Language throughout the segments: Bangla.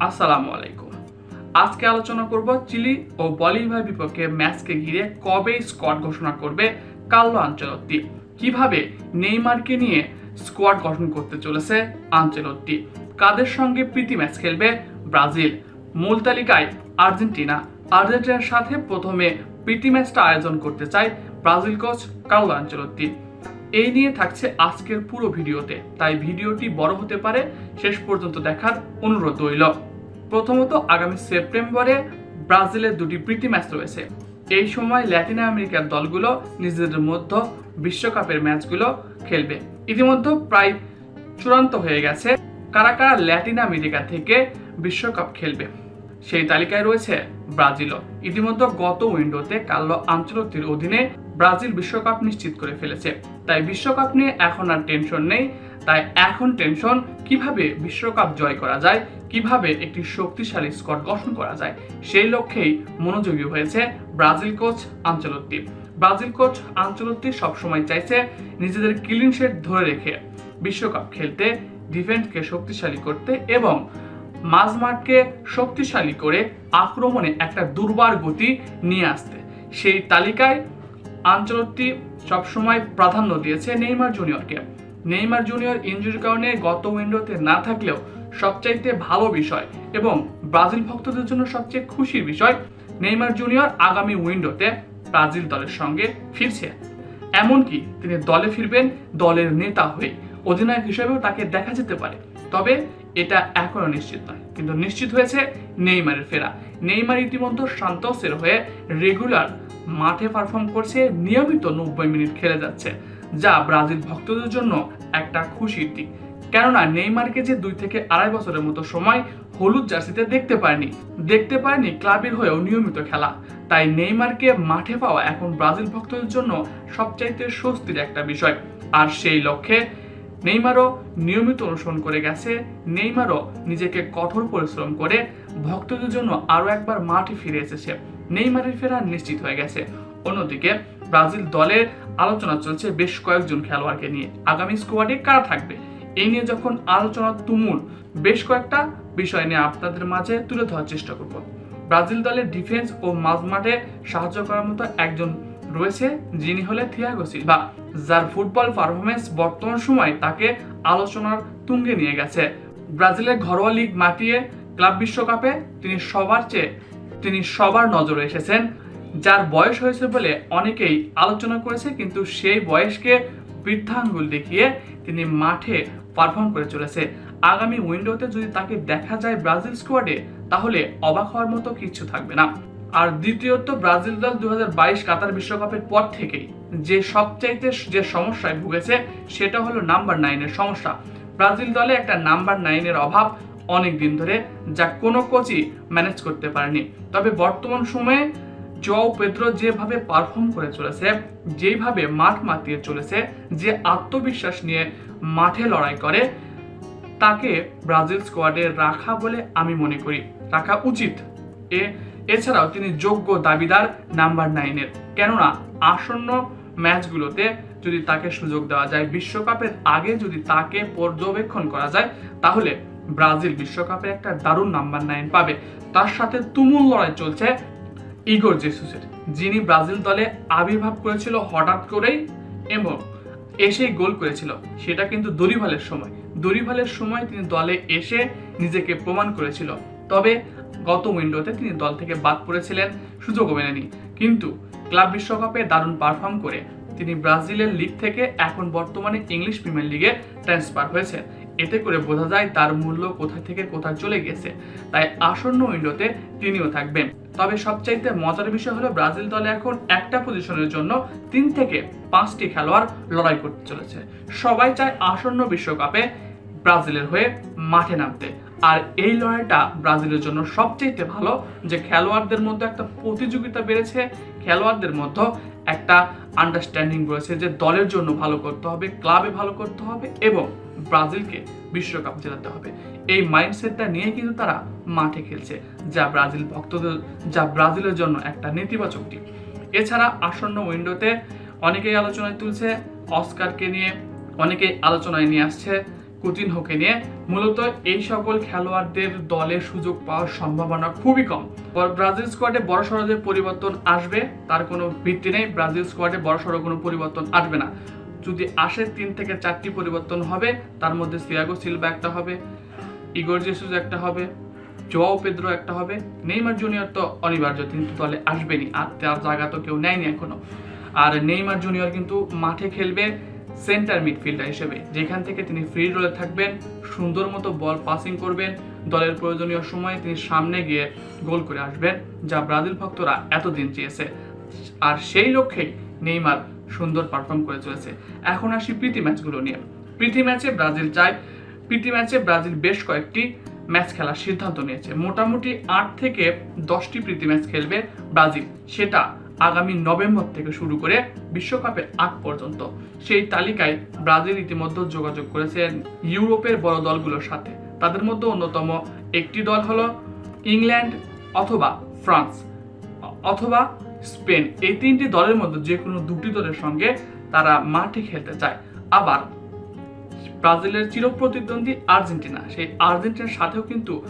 আসসালামু আলাইকুম। আজকে আলোচনা করব চিলি ও বলিভিয়ার বিপক্ষে ম্যাচকে ঘিরে কবে স্কোয়াড ঘোষণা করবে কার্লো আঞ্চলত্তি কীভাবে নেইমারকে নিয়ে স্কোয়াড গঠন করতে চলেছে আঞ্চলত্তি কাদের সঙ্গে প্রীতি ম্যাচ খেলবে ব্রাজিল? মূল তালিকায় আর্জেন্টিনা। আর্জেন্টিনার সাথে প্রথমে প্রীতি ম্যাচটা আয়োজন করতে চায় ব্রাজিল কোচ কার্লো আঞ্চলত্তি এই নিয়ে থাকছে আজকের পুরো ভিডিওতে। তাই ভিডিওটি বড় হতে পারে, শেষ পর্যন্ত দেখার অনুরোধ রইল। প্রথমত, আগামী সেপ্টেম্বরে ব্রাজিলের দুটি প্রীতি ম্যাচ রয়েছে। এই সময় ল্যাটিন আমেরিকার দলগুলো নিজেদের মধ্যে বিশ্বকাপের ম্যাচগুলো খেলবে। ইতিমধ্যে প্রায় চূড়ান্ত হয়ে গেছে কারা কারা ল্যাটিন আমেরিকা থেকে বিশ্বকাপ খেলবে। সেই তালিকায় রয়েছে ব্রাজিলও। ইতিমধ্যে গত উইন্ডোতে কার্লো আঞ্চলতির অধীনে ব্রাজিল বিশ্বকাপ নিশ্চিত করে ফেলেছে। তাই বিশ্বকাপ নিয়ে এখন আর টেনশন নেই। তাই এখন টেনশন কীভাবে বিশ্বকাপ জয় করা যায়, কীভাবে একটি শক্তিশালী স্কট গঠন করা যায়, সেই লক্ষ্যেই মনোযোগী হয়েছে Brazil coach Ancelotti. Brazil coach Ancelotti সবসময় চাইছে নিজেদের ক্লিন শেড ধরে রেখে বিশ্বকাপ খেলতে, ডিফেন্সকে শক্তিশালী করতে এবং মাঝমাঠকে শক্তিশালী করে আক্রমণে একটা দুর্বার গতি নিয়ে আসতে। সেই তালিকায় আঞ্চলকটি সবসময় প্রাধান্য দিয়েছে নেইমার জুনিয়রকে। নেইমার জুনিয়র ইঞ্জুরির কারণে গত উইন্ডোতে না থাকলেও সবচাইতে ভালো বিষয় এবং ব্রাজিল ভক্তদের জন্য সবচেয়ে খুশির বিষয়, নেইমার জুনিয়র আগামী উইন্ডোতে ব্রাজিল দলের সঙ্গে ফিরছে। এমনকি তিনি দলে ফিরবেন দলের নেতা হয়ে, অধিনায়ক হিসেবেও তাকে দেখা যেতে পারে। তবে এটা এখনও নিশ্চিত নয়। কিন্তু নিশ্চিত হয়েছে নেইমারের ফেরা। নেইমার ইতিমধ্যে সান্তোসের হয়ে রেগুলার মাঠে পারফর্ম করছে নিয়মিত নব্বই মিনিট খেলে যাচ্ছে, যা ব্রাজিল ভক্তদের জন্য একটা খুশির দিক। কেননা নেইমারকে যে দুই থেকে আড়াই বছরের মতো সময় হলুদ জার্সিতে দেখতে পায়নি দেখতে পায়নি ক্লাবের হয়েও নিয়মিত খেলা। তাই নেইমারকে মাঠে পাওয়া এখন ব্রাজিল ভক্তদের জন্য সবচাইতে স্বস্তির একটা বিষয়। আর সেই লক্ষ্যে নেইমারও নিয়মিত অনুসরণ করে গেছে, নেইমারও নিজেকে কঠোর পরিশ্রম করে ভক্তদের জন্য আরও একবার মাঠে ফিরে এসেছে। নেইমারের ফেরা নিশ্চিত হয়ে গেছে। অন্যদিকে, ব্রাজিল দলের আলোচনা চলছে বেশ কয়েকজন খেলোয়াড়কে নিয়ে। আগামী স্কোয়াডে কারা থাকবে? এই নিয়ে যখন আলোচনা তুমুল, বেশ কয়েকটা বিষয় নিয়ে আপনাদের মাঝে তুলে ধরার চেষ্টা করব। ব্রাজিল দলের ডিফেন্স ও মাঝমাঠে সাহায্য করার মতো একজন রয়েছে যিনি হলেন থিয়াগো সিলভা যার ফুটবল পারফরমেন্স বর্তমান সময় তাকে আলোচনার তুঙ্গে নিয়ে গেছে। ব্রাজিলের ঘরোয়া লিগ মাটিয়ে ক্লাব বিশ্বকাপে তিনি সবার চেয়ে তিনি সবার নজরে এসেছেন। যার বয়স হয়েছে বলে অনেকেই আলোচনা করেছে, কিন্তু সেই বয়সকে বৃদ্ধাঙ্গুল দেখিয়ে তিনি মাঠে পারফর্ম করে চলেছে। আগামী উইন্ডোতে যদি তাকে দেখা যায় ব্রাজিল স্কোয়াডে তাহলে অবাক হওয়ার মতো কিছু থাকবে না। আর দ্বিতীয়ত, ব্রাজিল দল দু কাতার বিশ্বকাপের পর থেকেই যে সবচাইতে যে সমস্যায় ভুগেছে, সেটা হলো নাম্বার নাইনের সমস্যা। ব্রাজিল দলে একটা নাম্বার নাইনের অভাব অনেক দিন ধরে যা কোনো কোচই ম্যানেজ করতে পারেনি। তবে বর্তমান সময়ে জও পেদ্রো যেভাবে পারফর্ম করে চলেছে, যেভাবে মাঠ মাতিয়ে চলেছে, যে আত্মবিশ্বাস নিয়ে মাঠে লড়াই করে, তাকে ব্রাজিল স্কোয়াডে রাখা বলে আমি মনে করি। রাখা উচিত। এ, এছাড়াও তিনি যোগ্য দাবিদার নাম্বার নাইনের কেননা আসন্ন ম্যাচগুলোতে যদি তাকে সুযোগ দেওয়া যায়, বিশ্বকাপের আগে যদি তাকে পর্যবেক্ষণ করা যায়, তাহলে ব্রাজিল বিশ্বকাপের একটা দারুণ নাম্বার নাইন পাবে। তার সাথে তুমুল লড়াই চলছে ইগোর জেসুসের, যিনি ব্রাজিল দলে আবির্ভাব করেছিল হঠাৎ করেই এবং এসেই গোল করেছিল। সেটা কিন্তু দরিভালের সময়। দরিভালের সময় তিনি দলে এসে নিজেকে প্রমাণ করেছিল। তবে গত উইন্ডোতে তিনি দল থেকে বাদ পড়েছিলেন, সুযোগও মেলেনি। কিন্তু ক্লাব বিশ্বকাপে দারুণ পারফর্ম করে তিনি ব্রাজিলের লিগ থেকে এখন বর্তমানে ইংলিশ প্রিমিয়ার লিগে ট্রান্সফার হয়েছে এতে করে বোঝা যায় তার মূল্য কোথা থেকে কোথায় চলে গেছে। তাই আসন্ন উইন্ডোতে তিনিও থাকবেন। তবে সবচাইতে মজার বিষয় হলো ব্রাজিল দলে এখন একটা পজিশনের জন্য তিন থেকে পাঁচটি খেলোয়াড় লড়াই করতে চলেছে। সবাই চায় আসন্ন বিশ্বকাপে ব্রাজিলের হয়ে মাঠে নামতে। আর এই লড়াইটা ব্রাজিলের জন্য সবচেয়ে ভালো যে খেলোয়াড়দের মধ্যে একটা প্রতিযোগিতা বেড়েছে, খেলোয়াড়দের মধ্যে একটা আন্ডারস্ট্যান্ডিং রয়েছে যে দলের জন্য ভালো করতে হবে ক্লাবে ভালো করতে হবে এবং ব্রাজিলকে বিশ্বকাপ জেতাতে হবে। এই মাইন্ডসেটটা নিয়ে কিন্তু তারা মাঠে খেলছে, যা ব্রাজিল ভক্তদের, যা ব্রাজিলের জন্য একটা নেতিবাচক দিক। এছাড়া আসন্ন উইন্ডোতে অনেকেই আলোচনায় তুলছে, অস্কারকে নিয়ে অনেকেই আলোচনায় নিয়ে আসছে কুতিনহোকে নিয়ে। মূলত এই সকল খেলোয়াড়দের দলে সুযোগ পাওয়ার সম্ভাবনা খুবই কম। ব্রাজিল স্কোয়াডে বড়সড় যে পরিবর্তন আসবে, তার কোনো ভিত্তি নেই। ব্রাজিল স্কোয়াডে বড়সড় কোনো পরিবর্তন আসবে না। যদি আসে তিন থেকে চারটি পরিবর্তন হবে, তার মধ্যে সিয়াগো সিলভা একটা হবে ইগোর জেসুস একটা হবে জোয়াও পেদ্রো একটা হবে নেইমার জুনিয়র তো অনিবার্য তিনি তো দলে আসবেনই আর তার জায়গা তো কেউ নেয়নি এখনও। আর নেইমার জুনিয়র কিন্তু মাঠে খেলবে। সেন্টার মিডফিল্ডার হিসেবে, যেখান থেকে তিনি ফ্রি রোলে থাকবেন, সুন্দর মতো বল পাসিং করবেন, দলের প্রয়োজনীয় সময়ে তিনি সামনে গিয়ে গোল করে আসবেন, যা ব্রাজিল ভক্তরা এতদিন চেয়েছে। আর সেই লক্ষ্যেই নেইমার সুন্দর পারফর্ম করে চলেছে। এখন আসি প্রীতি ম্যাচগুলো নিয়ে। প্রীতি ম্যাচে ব্রাজিল চায় প্রীতি ম্যাচে ব্রাজিল বেশ কয়েকটি ম্যাচ খেলার সিদ্ধান্ত নিয়েছে। মোটামুটি আট থেকে দশটি প্রীতি ম্যাচ খেলবে ব্রাজিল। সেটা আগামী নভেম্বর থেকে শুরু করে বিশ্বকাপের আগ পর্যন্ত। সেই তালিকায় ব্রাজিল ইতিমধ্যে যোগাযোগ করেছে ইউরোপের বড় দলগুলোর সাথে। তাদের মধ্যে অন্যতম একটি দল হলো ইংল্যান্ড অথবা ফ্রান্স, অথবা স্পেন। এই তিনটি দলের মধ্যে যে কোনো দুটি দলের সঙ্গে তারা মাঠে খেলতে চায়। আবার ব্রাজিলের চিরপ্রতিদ্বন্দ্বী আর্জেন্টিনা, সেই আর্জেন্টিনার সাথেও কিন্তু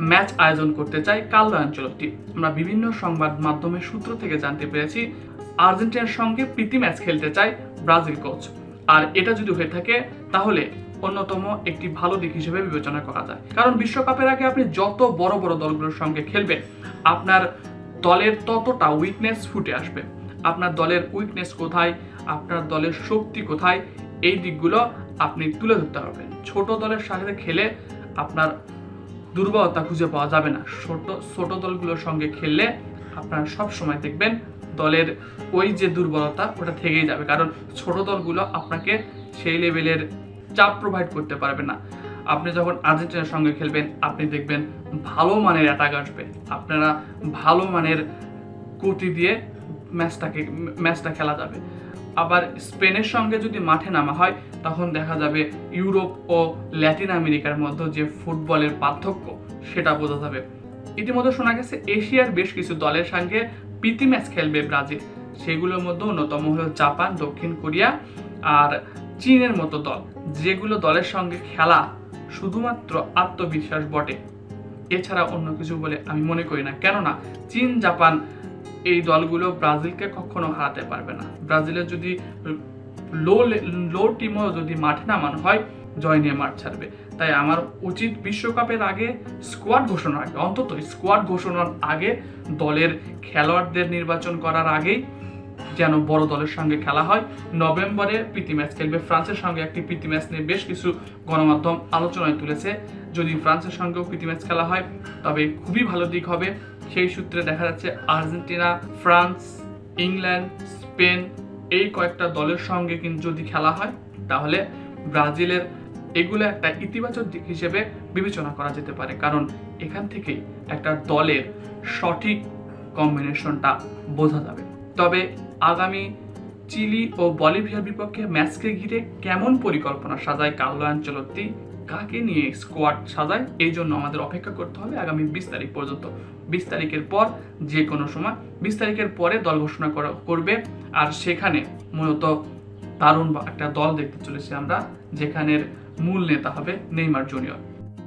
ম্যাচ আয়োজন করতে চায় কার্লো আঞ্চলকটি। আমরা বিভিন্ন সংবাদ মাধ্যমের সূত্র থেকে জানতে পেরেছি, আর্জেন্টিনার সঙ্গে প্রীতি ম্যাচ খেলতে চায় ব্রাজিল কোচ। আর এটা যদি হয়ে থাকে, তাহলে অন্যতম একটি ভালো দিক হিসেবে বিবেচনা করা যায়। কারণ বিশ্বকাপের আগে আপনি যত বড় বড় দলগুলোর সঙ্গে খেলবেন, আপনার দলের ততটা উইকনেস ফুটে আসবে। আপনার দলের উইকনেস কোথায়, আপনার দলের শক্তি কোথায়, এই দিকগুলো আপনি তুলে ধরতে পারবেন। ছোট দলের সাথে খেলে আপনার দুর্বলতা খুঁজে পাওয়া যাবে না। ছোট ছোট দলগুলোর সঙ্গে খেললে আপনারা সব সময় দেখবেন দলের ওই যে দুর্বলতা ওটা থেকেই যাবে। কারণ ছোট দলগুলো আপনাকে সেই লেভেলের চাপ প্রোভাইড করতে পারবে না। আপনি যখন আর্জেন্টিনার সঙ্গে খেলবেন, আপনি দেখবেন ভালো মানের অ্যাটাক আসবে। আপনারা ভালো মানের গতি দিয়ে ম্যাচটাকে ম্যাচটা খেলা যাবে। আবার স্পেনের সঙ্গে যদি মাঠে নামা হয়, তখন দেখা যাবে ইউরোপ ও ল্যাটিন আমেরিকার মধ্যে যে ফুটবলের পার্থক্য, সেটা বোঝা যাবে। ইতিমধ্যে শোনা গেছে এশিয়ার বেশ কিছু দলের সঙ্গে প্রীতি ম্যাচ খেলবে ব্রাজিল। সেগুলোর মধ্যে অন্যতম হলো জাপান, দক্ষিণ কোরিয়া আর চীনের মতো দল। যেগুলো দলের সঙ্গে খেলা শুধুমাত্র আত্মবিশ্বাস বটে। এছাড়া অন্য কিছু বলে আমি মনে করি না। কেননা, চীন, জাপান এই দলগুলো ব্রাজিলকে কখনো হারাতে পারবে না। ব্রাজিলের যদি লো লো টিমও যদি মাঠে নামানো, হয় জয় নিয়ে মাঠ ছাড়বে। তাই আমার উচিত বিশ্বকাপের আগে স্কোয়াড ঘোষণার আগে, অন্তত স্কোয়াড ঘোষণার আগে দলের খেলোয়াড়দের নির্বাচন করার আগেই যেন বড় দলের সঙ্গে খেলা হয়। নভেম্বরে প্রীতি ম্যাচ খেলবে, ফ্রান্সের সঙ্গে একটি প্রীতি ম্যাচ নিয়ে বেশ কিছু গণমাধ্যম আলোচনায় তুলেছে। যদি ফ্রান্সের সঙ্গেও প্রীতি ম্যাচ খেলা হয়, তবে খুবই ভালো দিক হবে। সেই সূত্রে দেখা যাচ্ছে আর্জেন্টিনা, ফ্রান্স, ইংল্যান্ড স্পেন এই কয়েকটা দলের সঙ্গে কিন্তু যদি খেলা হয়, তাহলে ব্রাজিলের এগুলো একটা ইতিবাচক দিক হিসেবে বিবেচনা করা যেতে পারে। কারণ এখান থেকেই একটা দলের সঠিক কম্বিনেশনটা বোঝা যাবে। তবে আগামী চিলি ও বলিভিয়ার বিপক্ষে ম্যাচকে ঘিরে কেমন পরিকল্পনা সাজায় কার্লো আঞ্চলত্তি? কাকে নিয়ে স্কোয়াড সাজায়, এই জন্য আমাদের অপেক্ষা করতে হবে আগামী বিশ তারিখ পর্যন্ত। বিশ তারিখের পর যে কোনো সময়, বিশ তারিখের পরে দল ঘোষণা করা, করবে। আর সেখানে মূলত দারুণ বা একটা দল দেখতে চলেছি আমরা, যেখানের মূল নেতা হবে নেইমার জুনিয়র।